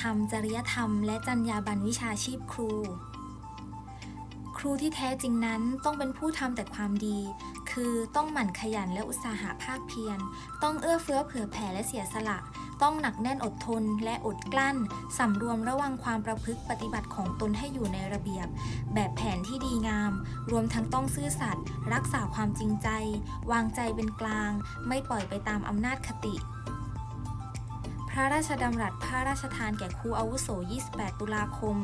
ธรรม จริยธรรม และจรรยาบรรณวิชาชีพครู ครูที่แท้จริงนั้นต้องเป็นผู้ทำแต่ความดี คือต้องหมั่นขยันและอุตสาหะภาคเพียร ต้องเอื้อเฟื้อเผื่อแผ่และเสียสละ ต้องหนักแน่นอดทนและอดกลั้น สำรวมระวังความประพฤติปฏิบัติของตนให้อยู่ในระเบียบ แบบแผนที่ดีงาม รวมทั้งต้องซื่อสัตย์รักษาความจริงใจ วางใจเป็นกลาง ไม่ปล่อยไปตามอำนาจคติ พระราชดำรัสพระราชทานแก่ครูอาวุโส 28 ตุลาคม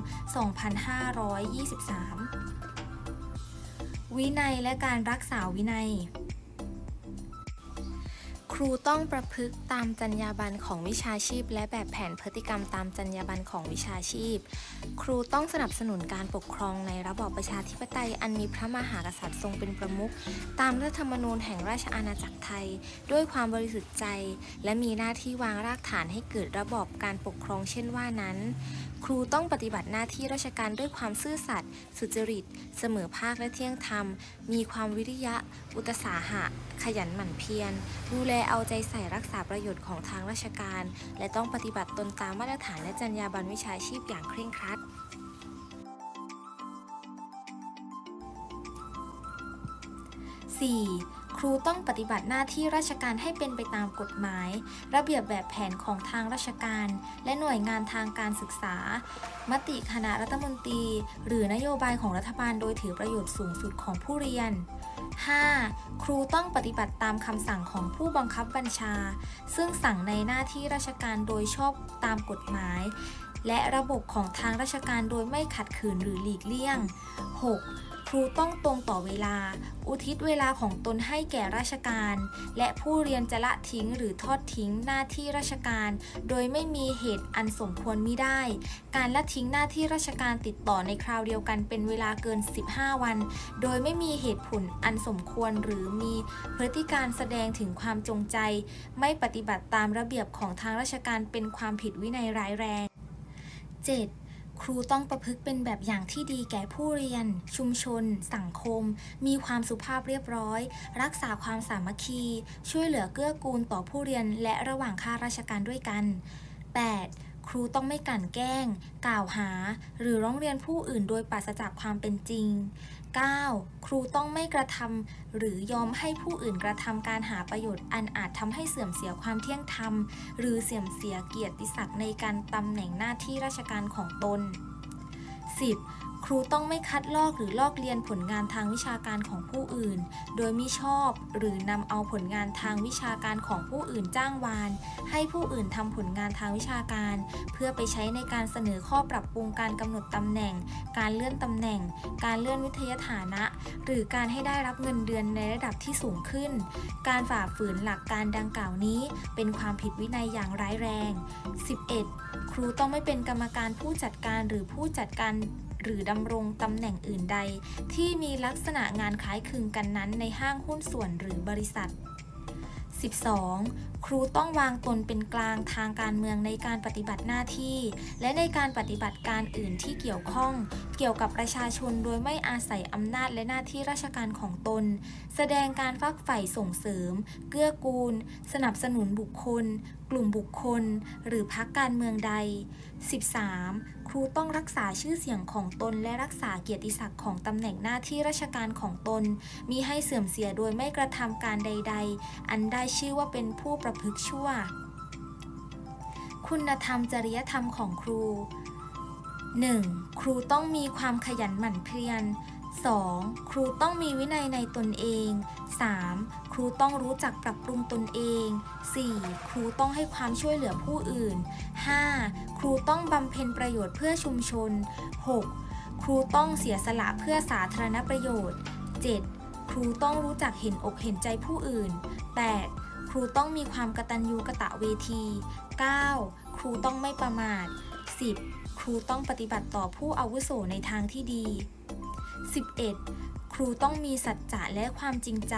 2523 วินัยและการรักษาวินัย ครูต้องประพฤติตามจรรยาบรรณของวิชาชีพ และแบบแผนพฤติกรรมตามจรรยาบรรณของวิชาชีพ ครูต้องสนับสนุนการปกครองในระบอบประชาธิปไตย อันมีพระมหากษัตริย์ทรงเป็นประมุขตามรัฐธรรมนูญแห่งราชอาณาจักรไทย ด้วยความบริสุทธิ์ใจ และมีหน้าที่วางรากฐานให้เกิดระบอบการปกครองเช่นว่านั้น ครูต้องปฏิบัติหน้าที่ราชการด้วยความซื่อสัตย์สุจริต เสมอภาคและเที่ยงธรรม มีความวิริยะ อุตสาหะ ขยันหมั่นเพียร ดูแลเอาใจใส่รักษาประโยชน์ของทางราชการ และต้องปฏิบัติตนตามมาตรฐานและจรรยาบรรณวิชาชีพอย่างเคร่งครัด 4. ครูต้องปฏิบัติหน้าที่ราชการให้เป็นไปตามกฎหมาย ระเบียบแบบแผนของทางราชการ และหน่วยงานทางการศึกษา มติคณะรัฐมนตรี หรือนโยบายของรัฐบาลโดยถือประโยชน์สูงสุดของผู้เรียน 5. ครูต้องปฏิบัติตามคำสั่งของผู้บังคับบัญชา ซึ่งสั่งในหน้าที่ราชการโดยชอบตามกฎหมาย และระบบของทางราชการโดยไม่ขัดขืนหรือหลีกเลี่ยง 6. ครูต้องตรงต่อเวลา อุทิศเวลาของตนให้แก่ราชการ และผู้เรียนจะละทิ้งหรือทอดทิ้งหน้าที่ราชการ โดยไม่มีเหตุอันสมควรมิได้ การละทิ้งหน้าที่ราชการติดต่อในคราวเดียวกันเป็นเวลาเกิน 15 วัน โดยไม่มีเหตุผลอันสมควรหรือมีพฤติการแสดงถึงความจงใจ ไม่ปฏิบัติตามระเบียบของทางราชการเป็นความผิดวินัยร้ายแรง 7. ครูต้องประพฤติเป็นแบบอย่างที่ดีแก่ผู้เรียน ชุมชน สังคม มีความสุภาพเรียบร้อย รักษาความสามัคคี ช่วยเหลือเกื้อกูลต่อผู้เรียนและระหว่างข้าราชการด้วยกัน 8. ครูต้องไม่กลั่นแกล้ง กล่าวหา หรือร้องเรียนผู้อื่นโดยปราศจากความเป็นจริง 9. ครูต้องไม่กระทำหรือยอมให้ผู้อื่นกระทำการหาประโยชน์อันอาจทำให้เสื่อมเสียความเที่ยงธรรม หรือเสื่อมเสียเกียรติศักดิ์ในการตำแหน่งหน้าที่ราชการของตน 10. ครูต้องไม่คัดลอกหรือลอกเลียนผลงานทางวิชาการของผู้อื่น โดยมิชอบ หรือนำเอาผลงานทางวิชาการของผู้อื่นจ้างวาน ให้ผู้อื่นทำผลงานทางวิชาการ เพื่อไปใช้ในการเสนอข้อปรับปรุงการกำหนดตำแหน่ง การเลื่อนตำแหน่ง การเลื่อนวิทยาฐานะ หรือการให้ได้รับเงินเดือนในระดับที่สูงขึ้น การฝ่าฝืนหลักการดังกล่าวนี้ เป็นความผิดวินัยอย่างร้ายแรง 11. ครูต้องไม่เป็นกรรมการผู้จัดการหรือผู้จัดการหรือดำรงตำแหน่งอื่นใด ที่มีลักษณะงานคล้ายคลึงกันนั้นในห้างหุ้นส่วนหรือบริษัท 12. ครูต้องวางตนเป็นกลางทางการเมืองในการปฏิบัติหน้าที่ และในการปฏิบัติการอื่นที่เกี่ยวข้อง เกี่ยวกับประชาชนโดยไม่อาศัยอำนาจและหน้าที่ราชการของตน แสดงการฟักใฝ่ส่งเสริม เกื้อกูล สนับสนุนบุคคล กลุ่มบุคคล หรือพรรคการเมืองใด 13. ครูต้องรักษาชื่อเสียงของตน และรักษาเกียรติศักดิ์ของตำแหน่งหน้าที่ราชการของตนมีให้เสื่อมเสียโดยไม่กระทำการใด ๆ อันได้ชื่อว่าเป็นผู้ประพฤติชั่ว คุณธรรมจริยธรรมของครู 1. ครูต้องมีความขยันหมั่นเพียร 2. ครูต้องมีวินัยในตนเอง 3. ครูต้องรู้จักปรับปรุงตนเอง 4. ครูต้องให้ความช่วยเหลือผู้อื่น 5. ครูต้องบำเพ็ญประโยชน์เพื่อชุมชน 6. ครูต้องเสียสละเพื่อสาธารณประโยชน์ 7. ครูต้องรู้จักเห็นอกเห็นใจผู้อื่น 8. ครูต้องมีความกตัญญูกะตะเวที 9. ครูต้องไม่ประมาท 10. ครูต้องปฏิบัติต่อผู้อาวุโสในทางที่ดี 11. ครูต้องมีสัจจะและความจริงใจ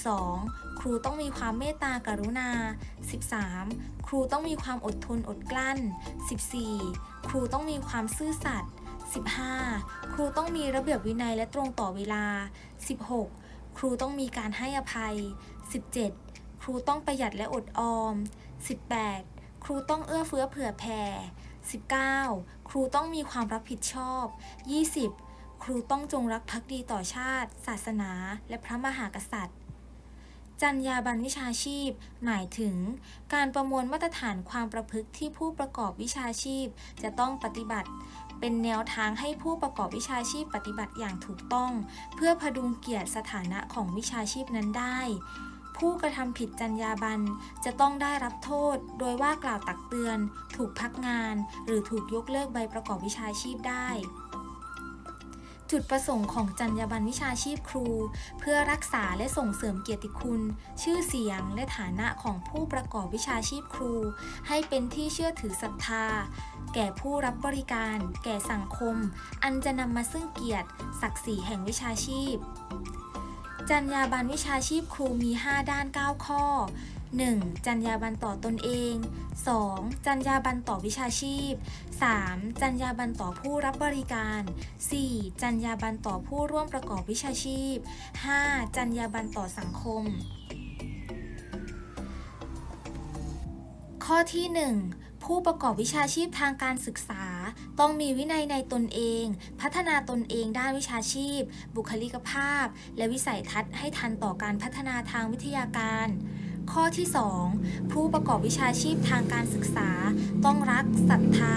12. ครูต้องมีความเมตตากรุณา 13. ครูต้องมีความอดทนอดกลั้น 14. ครูต้องมีความซื่อสัตย์ 15. ครูต้องมีระเบียบวินัยและตรงต่อเวลา 16. ครูต้องมีการให้อภัย 17. ครูต้องประหยัดและอดออม 18. ครูต้องเอื้อเฟื้อเผื่อแผ่ 19. ครูต้องมีความรับผิดชอบ 20. ครูต้องจงรักภักดีต่อชาติ ศาสนา และพระมหากษัตริย์ จรรยาบรรณวิชาชีพ หมายถึง การประมวลมาตรฐานความประพฤติที่ผู้ประกอบวิชาชีพจะต้องปฏิบัติ เป็นแนวทางให้ผู้ประกอบวิชาชีพปฏิบัติอย่างถูกต้อง เพื่อพดุงเกียรติสถานะของวิชาชีพนั้นได้ ผู้กระทำผิดจรรยาบรรณจะต้องได้รับโทษ โดยว่ากล่าวตักเตือน ถูกพักงาน หรือถูกยกเลิกใบประกอบวิชาชีพได้จุดประสงค์ของจรรยาบรรณวิชาชีพครู เพื่อรักษาและส่งเสริมเกียรติคุณ ชื่อเสียงและฐานะของผู้ประกอบวิชาชีพครู ให้เป็นที่เชื่อถือศรัทธา แก่ผู้รับบริการ แก่สังคม อันจะนำมาซึ่งเกียรติ ศักดิ์ศรีแห่งวิชาชีพ จรรยาบรรณวิชาชีพครูมี 5 ด้าน 9 ข้อ 1. จรรยาบรรณต่อตนเอง 2. จรรยาบรรณต่อวิชาชีพ 3. จรรยาบรรณต่อผู้รับบริการ 4. จรรยาบรรณต่อผู้ร่วมประกอบวิชาชีพ 5. จรรยาบรรณต่อสังคม ข้อที่ 1 ผู้ประกอบวิชาชีพทางการศึกษา ต้องมีวินัยในตนเอง พัฒนาตนเองด้านวิชาชีพ บุคลิกภาพ และวิสัยทัศน์ให้ทันต่อการพัฒนาทางวิทยาการ ข้อที่ 2 ผู้ประกอบวิชาชีพทางการศึกษา ต้องรักศรัทธา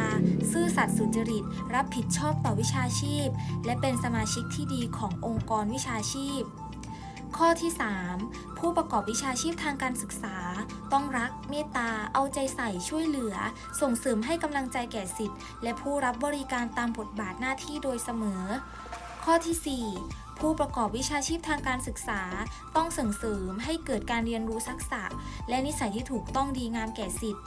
ซื่อสัตย์สุจริต รับผิดชอบต่อวิชาชีพ และเป็นสมาชิกที่ดีขององค์กรวิชาชีพ ข้อที่ 3 ผู้ประกอบวิชาชีพทางการศึกษา ต้องรักเมตตา เอาใจใส่ช่วยเหลือ ส่งเสริมให้กำลังใจแก่สิทธิ์ และผู้รับบริการตามบทบาทหน้าที่โดยเสมอ ข้อที่ 4ผู้ประกอบวิชาชีพทางการศึกษา ต้องส่งเสริมให้เกิดการเรียนรู้ทักษะ และนิสัยที่ถูกต้องดีงามแก่สิทธิ์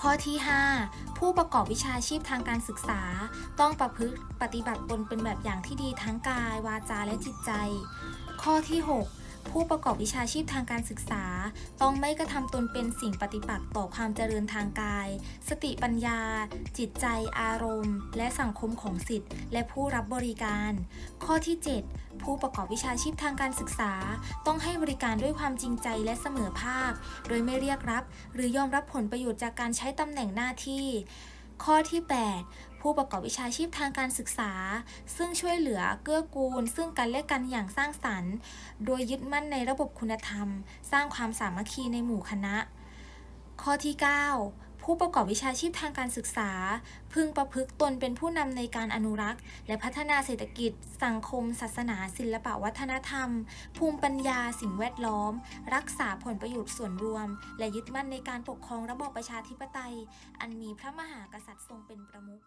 ข้อที่ 5 ผู้ประกอบวิชาชีพทางการศึกษา ต้องประพฤติปฏิบัติตนเป็นแบบอย่างที่ดีทั้งกาย วาจาและจิตใจ ข้อที่ 6 ผู้ประกอบวิชาชีพทางการศึกษา ต้องไม่กระทำตนเป็นสิ่งปฏิปักษ์ต่อความเจริญทางกาย สติปัญญา จิตใจ อารมณ์ และสังคมของสิทธิ์ และผู้รับบริการ ข้อที่ 7 ผู้ประกอบวิชาชีพทางการศึกษา ต้องให้บริการด้วยความจริงใจและเสมอภาค โดยไม่เรียกรับ หรือยอมรับผลประโยชน์จากการใช้ตำแหน่งหน้าที่ ข้อที่ 8 ผู้ประกอบวิชาชีพทางการศึกษา ซึ่งช่วยเหลือเกื้อกูล ซึ่งกันและกันอย่างสร้างสรรค์ โดยยึดมั่นในระบบคุณธรรม สร้างความสามัคคีในหมู่คณะ ข้อที่ 9 ผู้ประกอบวิชาชีพทางการศึกษา พึงประพฤติตนเป็นผู้นำในการอนุรักษ์ และพัฒนาเศรษฐกิจ สังคม ศาสนา ศิลปวัฒนธรรม ภูมิปัญญา สิ่งแวดล้อม รักษาผลประโยชน์ส่วนรวม และยึดมั่นในการปกครองระบอบประชาธิปไตย อันมีพระมหากษัตริย์ทรงเป็นประมุข